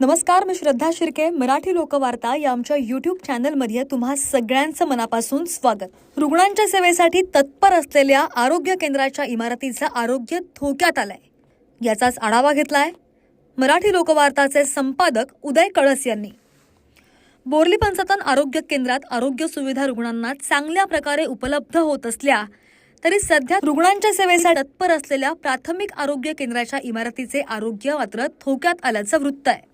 नमस्कार मी श्रद्धा शिर्के मराठी लोकवार्ता या आमच्या यूट्यूब चॅनलमध्ये तुम्हा सगळ्यांचं मनापासून स्वागत. रुग्णांच्या सेवेसाठी तत्पर असलेल्या आरोग्य केंद्राच्या इमारतीचं आरोग्य धोक्यात आलंय. याचाच आढावा घेतलाय मराठी लोकवार्ताचे संपादक उदय कळस यांनी. बोर्ली पंचतन आरोग्य केंद्रात आरोग्य सुविधा रुग्णांना चांगल्या प्रकारे उपलब्ध होत असल्या तरी सध्या रुग्णांच्या सेवेसाठी तत्पर असलेल्या प्राथमिक आरोग्य केंद्राच्या इमारतीचे आरोग्य मात्र धोक्यात आल्याचं वृत्त आहे.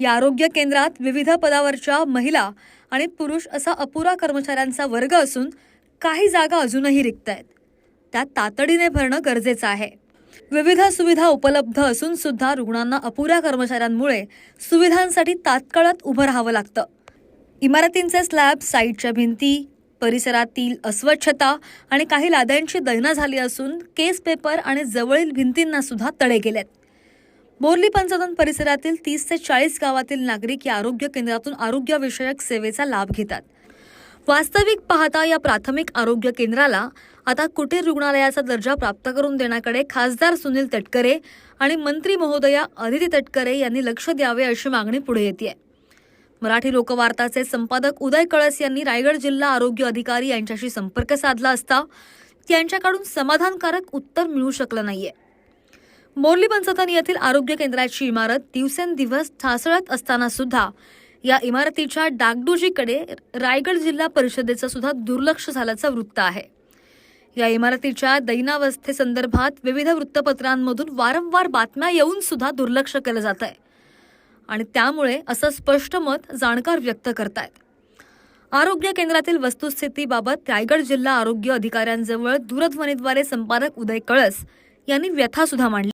या आरोग्य केंद्रात विविध पदावरच्या महिला आणि पुरुष असा अपुरा कर्मचाऱ्यांचा वर्ग असून काही जागा अजूनही रिक्त आहेत त्यात तातडीने भरणं गरजेचं आहे. विविध सुविधा उपलब्ध असून सुद्धा रुग्णांना अपुऱ्या कर्मचाऱ्यांमुळे सुविधांसाठी तात्काळात उभं राहावं लागतं. इमारतींचे स्लॅब साईडच्या भिंती परिसरातील अस्वच्छता आणि काही लाद्यांची दैना झाली असून केस पेपर आणि जवळील भिंतींना सुद्धा तडे गेलेत. बोर्ली पंचायत परिसरातील तीस ते चाळीस गावातील नागरिक या आरोग्य केंद्रातून आरोग्यविषयक सेवेचा लाभ घेतात. वास्तविक पाहता या प्राथमिक आरोग्य केंद्राला आता कुटीर रुग्णालयाचा दर्जा प्राप्त करून देण्याकडे खासदार सुनील तटकरे आणि मंत्री महोदया अदिती तटकरे यांनी लक्ष द्यावे अशी मागणी पुढे येते मराठी लोकवार्ताचे संपादक उदय कळस यांनी रायगड जिल्हा आरोग्य अधिकारी यांच्याशी संपर्क साधला असता त्यांच्याकडून समाधानकारक उत्तर मिळू शकलं नाहीये. मोरली पंचतन येथील आरोग्य केंद्राची इमारत दिवसेंदिवस ठासळत असताना सुद्धा या इमारतीच्या डागडुजीकडे रायगड जिल्हा परिषदेचं सुद्धा दुर्लक्ष झाल्याचं वृत्त आहे. या इमारतीच्या दैनावस्थेसंदर्भात विविध वृत्तपत्रांमधून वारंवार बातम्या येऊन सुद्धा दुर्लक्ष केलं जात आहे आणि त्यामुळे असं स्पष्ट मत जाणकार व्यक्त करतायत. आरोग्य केंद्रातील वस्तुस्थितीबाबत रायगड जिल्हा आरोग्य अधिकाऱ्यांजवळ दूरध्वनीद्वारे संपादक उदय कळस यांनी व्यथा सुद्धा मांडली.